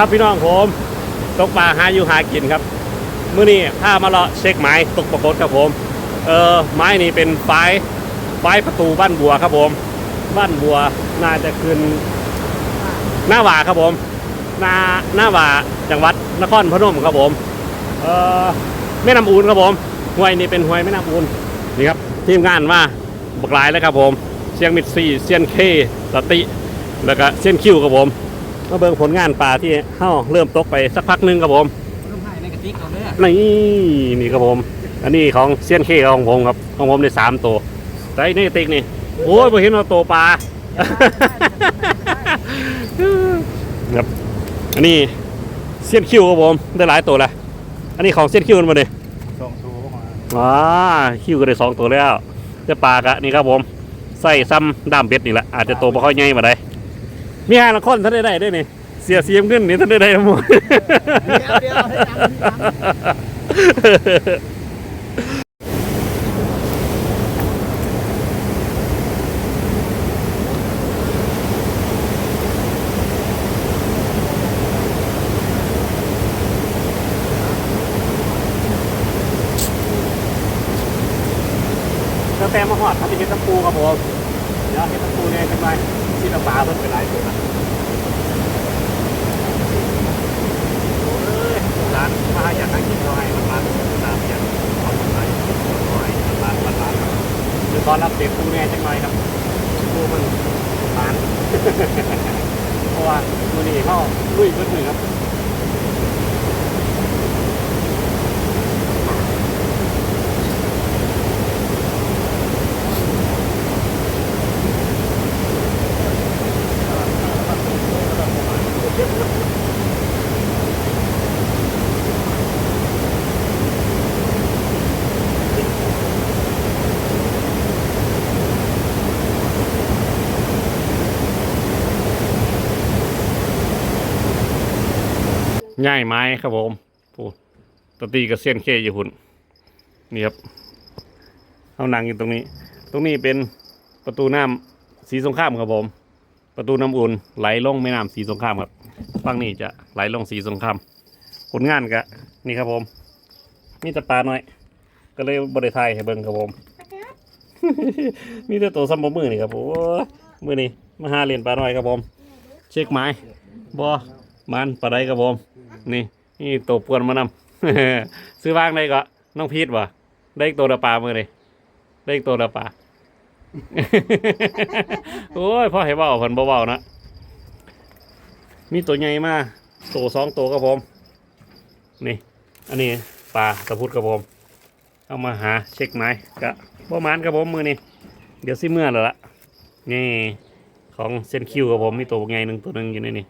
ครับพี่น้องผมตกปลาหาอยู่หากินครับมื้อนี้พามาเลาะเช็คไม้ตกปรากฏครับผมเออไม้นี่เป็นไฟไฟประตูบ้านบัวครับผม บ้านบัวน่าจะขึ้นหน้าหวาครับผมหน้าหน้าหวาจังหวัดนครพนมครับผมเออแม่น้ำอูนครับผมห้วยนี่เป็นห้วยแม่น้ำอูนนี่ครับทีมงานมาบักหลายแล้วครับผมเชียงมิดซีเซียนเคสติ แล้วก็เซียนคิวครับผม มาเบิ่งผลงานปลาที่เฮ้าเริ่มตกไปสักพักหนึงครับผมลงให้ในกระติกเอาเด้อนี่นี่ครับผม อันนี้ของเซียนเคของผมครับของผมได้สามตัวแต่ในกระติกนี่โอ้ยพอเห็นว่าตัวปลาครับอันนี้เซียนคิวครับผมได้หลายตัวแล้วอันนี้ของเซียนคิวมันมาเลยสองตัวมาว้าคิวก็ได้สองตัวแล้วแต่ปลากะนี่ครับผมใส่ซ้ำด้ามเบ็ดนี่แหละอาจจะโตบ่ค่อยใหญ่มาได้ มีห้าละคนท่านได้ได้ด้วยนี่เสียเสียมขึ้นนี่ท่านได้ได้ทั้งหมดเดี๋ยวให้ยังให้ยังแล้วแต่มาหอดทำเป็นเห็ดตะปูครับผม เดี๋ยวเห็ดตะปูเนี่ยเป็นไรที่ตะปลาเพิ่นเป็นไรตัวนะโอ้ยร้านมาอยากให้กินเขาให้มันร้านน้ำอยากทำอะไรหน่อยร้านร้านร้านครับเดี๋ยวตอนรับเด็กปูเนี่ยจังหน่อยครับปูมันร้านเพราะว่าตัวนี้เขาลุยเพิ่นมือครับ ง่ายไม้ครับผมปูตะตีกับเซียนเคอยู่หุ่นนี่ครับเอานั่งอยู่ตรงนี้ ตรงนี้เป็นประตูน้ำสีสงครามครับผม ประตูน้ำอุ่นไหลลงแม่น้ำสีสงครามครับฝั่งนี้จะไหลลงสีสงครามผลงานกะนี่ครับผมมีแต่ปลาน้อย ก็เลยบริไทยให้เบิ่งครับผมมีแต่ตัวซัมบมือนี่ครับผมมือนี่มาหาเรียนปลาหน้อยครับผม เช็คไม้บอมันปลาไดครับผม นี่นี่ตัวปวนมานำซื้อวางได้ก็น้องพีทวะได้อีกตัวละปลามือเลยได้อีกตัวละปลาโอ้ยพ่อให้เบาเพิ่นเบาๆนะมีตัวใหญ่มากตัวสองตัวครับผม นี่ อันนี้ปลาตะพุดครับผม เอามาหาเช็คไม้กะบ่หมานครับผมมือนี่เดี๋ยวสิเมื่อแล้วล่ะนี่ของเซนคิวครับผมมีตัวใหญ่หนึ่งตัวหนึ่งอยู่ในนี่